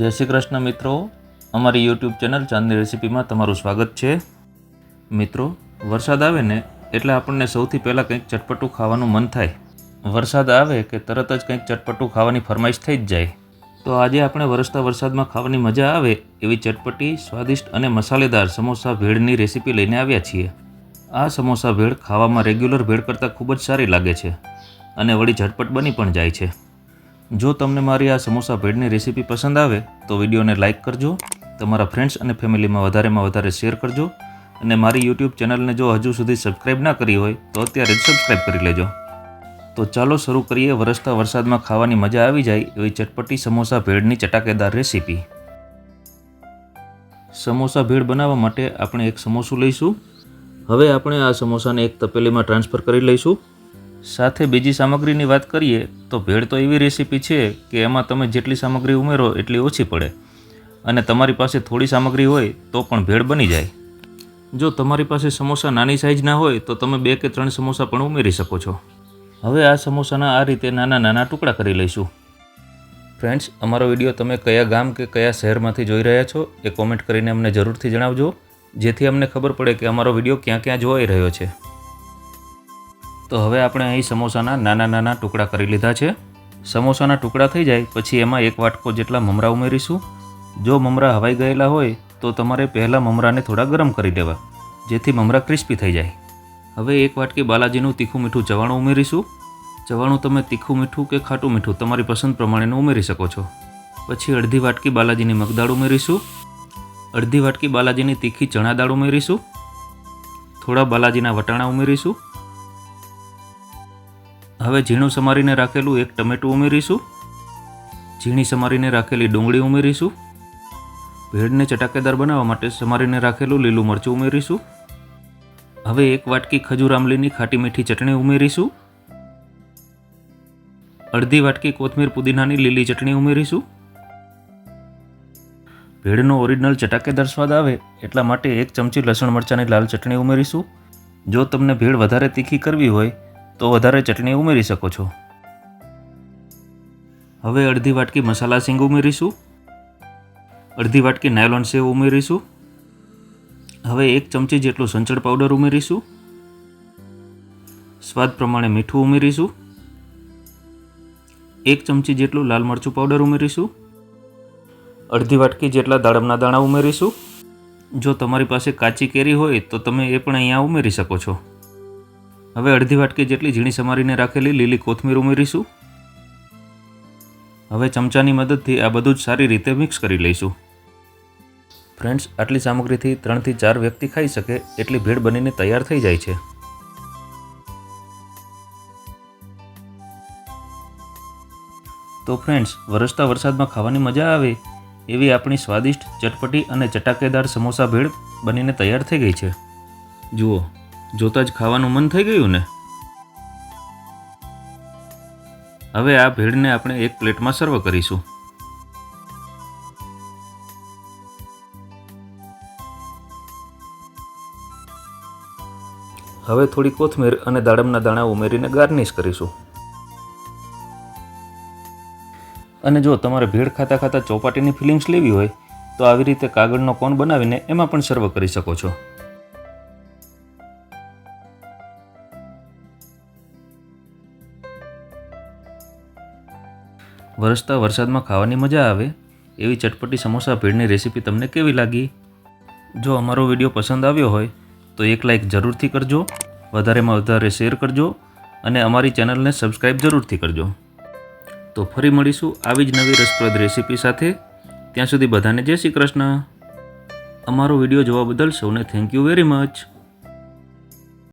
જય શ્રી કૃષ્ણ મિત્રો. અમારી યુટ્યુબ ચેનલ ચાંદની રેસીપીમાં તમારું સ્વાગત છે. મિત્રો, વરસાદ આવે ને એટલે આપણને સૌથી પહેલાં કંઈક ચટપટું ખાવાનું મન થાય. વરસાદ આવે કે તરત જ કંઈક ચટપટું ખાવાની ફરમાઈશ થઈ જ જાય. તો આજે આપણે વરસતા વરસાદમાં ખાવાની મજા આવે એવી ચટપટી, સ્વાદિષ્ટ અને મસાલેદાર સમોસા ભેળની રેસીપી લઈને આવ્યા છીએ. આ સમોસા ભેળ ખાવામાં રેગ્યુલર ભેળ કરતાં ખૂબ જ સારી લાગે છે અને વળી ઝટપટ બની પણ જાય છે. જો તમને મારી આ સમોસા ભેળની રેસીપી પસંદ આવે, તો વિડીયોને લાઇક કરજો, તમારા ફ્રેન્ડ્સ અને ફેમિલીમાં વધારેમાં વધારે શેર કરજો, અને મારી યુટ્યુબ ચેનલને જો હજુ સુધી સબસ્ક્રાઇબ ના કરી હોય, તો અત્યારે જ સબસ્ક્રાઇબ કરી લેજો. તો ચાલો શરૂ કરીએ વરસતા વરસાદમાં ખાવાની મજા આવી જાય એવી ચટપટી સમોસા ભેળની ચટાકેદાર રેસીપી. સમોસા ભેળ બનાવવા માટે આપણે એક સમોસું લઈશું. હવે આપણે આ સમોસાને એક તપેલીમાં ટ્રાન્સફર કરી લઈશું. સાથે બીજી સામગ્રીની વાત કરીએ, તો ભેળ તો એવી રેસીપી છે કે એમાં તમે જેટલી સામગ્રી ઉમેરો એટલી ઓછી પડે. અને તમારી પાસે થોડી સામગ્રી હોય તો પણ ભેળ બની જાય. જો તમારી પાસે સમોસા નાની સાઇઝના હોય, તો તમે બે કે ત્રણ સમોસા પણ ઉમેરી શકો છો. હવે આ સમોસાના આ રીતે નાના નાના ટુકડા કરી લઈશું. ફ્રેન્ડ્સ અમારો વીડિયો તમે કયા ગામ કે કયા શહેરમાંથી જોઈ રહ્યા છો, એ કોમેન્ટ કરીને અમને જરૂરથી જણાવજો, જેથી અમને ખબર પડે કે અમારો વીડિયો ક્યાં ક્યાં જોવાઈ રહ્યો છે. તો હવે આપણે અહીં સમોસાના નાના નાના ટુકડા કરી લીધા છે. સમોસાના ટુકડા થઈ જાય પછી એમાં એક વાટકો જેટલા મમરા ઉમેરીશું. જો મમરા હવાઈ ગયેલા હોય તો તમારે પહેલાં મમરાને થોડા ગરમ કરી દેવા જેથી મમરા ક્રિસ્પી થઈ જાય. હવે એક વાટકી બાલાજીનું તીખું મીઠું ચવાણું ઉમેરીશું. ચવાણું તમે તીખું મીઠું કે ખાટું મીઠું તમારી પસંદ પ્રમાણેનું ઉમેરી શકો છો. પછી અડધી વાટકી બાલાજીની મગદાળ ઉમેરીશું. અડધી વાટકી બાલાજીની તીખી ચણા દાળ ઉમેરીશું. થોડા બાલાજીના વટાણા ઉમેરીશું. હવે ઝીણું સમારીને રાખેલું એક ટમેટું ઉમેરીશું. ઝીણી સમારીને રાખેલી ડુંગળી ઉમેરીશું. ભેળને ચટાકેદાર બનાવવા માટે સમારીને રાખેલું લીલું મરચું ઉમેરીશું. હવે એક વાટકી ખજૂર આંબલીની ખાટી મીઠી ચટણી ઉમેરીશું. અડધી વાટકી કોથમીર પુદીનાની લીલી ચટણી ઉમેરીશું. ભેળનો ઓરિજિનલ ચટાકેદાર સ્વાદ આવે એટલા માટે એક ચમચી લસણ મરચાંની લાલ ચટણી ઉમેરીશું. જો તમને ભેળ વધારે તીખી કરવી હોય તો વધારે ચટણી ઉમેરી શકો છો. હવે અડધી વાટકી મસાલા સિંગ ઉમેરીશું. અડધી વાટકી નાયલોન સેવ ઉમેરીશું. હવે એક ચમચી જેટલું સંચળ પાવડર ઉમેરીશું. સ્વાદ પ્રમાણે મીઠું ઉમેરીશું. એક ચમચી જેટલું લાલ મરચું પાવડર ઉમેરીશું. અડધી વાટકી જેટલા દાડમના દાણા ઉમેરીશું. જો તમારી પાસે કાચી કેરી હોય તો તમે એ પણ અહીંયા ઉમેરી શકો છો. હવે અડધી વાટકી જેટલી ઝીણી સમારીને રાખેલી લીલી કોથમીર ઉમેરીશું. હવે ચમચાની મદદથી આ બધું જ સારી રીતે મિક્સ કરી લઈશું. ફ્રેન્ડ્સ, આટલી સામગ્રીથી ત્રણથી ચાર વ્યક્તિ ખાઈ શકે એટલી ભેળ બનીને તૈયાર થઈ જાય છે. તો ફ્રેન્ડ્સ, વરસતા વરસાદમાં ખાવાની મજા આવે એવી આપણી સ્વાદિષ્ટ, ચટપટી અને ચટાકેદાર સમોસા ભેળ બનીને તૈયાર થઈ ગઈ છે. જુઓ જોતાં જ ખાવાનું મન થઈ ગયું ને? હવે આ ભેળને આપણે એક પ્લેટમાં સર્વ કરીશું. હવે થોડી કોથમીર અને દાડમના દાણા ઉમેરીને ગાર્નિશ કરીશું. અને જો તમારે ભેળ ખાતા ખાતા ચોપાટીની ફિલિંગ્સ લેવી હોય, તો આવી રીતે કાગળનો કોન બનાવીને એમાં પણ સર્વ કરી શકો છો. વરસતા વરસાદમાં ખાવાની મજા આવે? એવી ચટપટી સમોસા ભેળની રેસીપી તમને કેવી લાગી? જો અમારો વીડિયો પસંદ આવ્યો હોય, તો એક લાઇક જરૂરથી કરજો, વધારેમાં વધારે શેર કરજો, અને અમારી ચેનલને સબસ્ક્રાઈબ જરૂરથી કરજો. તો ફરી મળીશું આવી જ નવી રસપ્રદ રેસીપી સાથે. ત્યાં સુધી બધાને જય શ્રી કૃષ્ણ. અમારો વીડિયો જોવા બદલ સૌને થેન્ક યુ વેરી મચ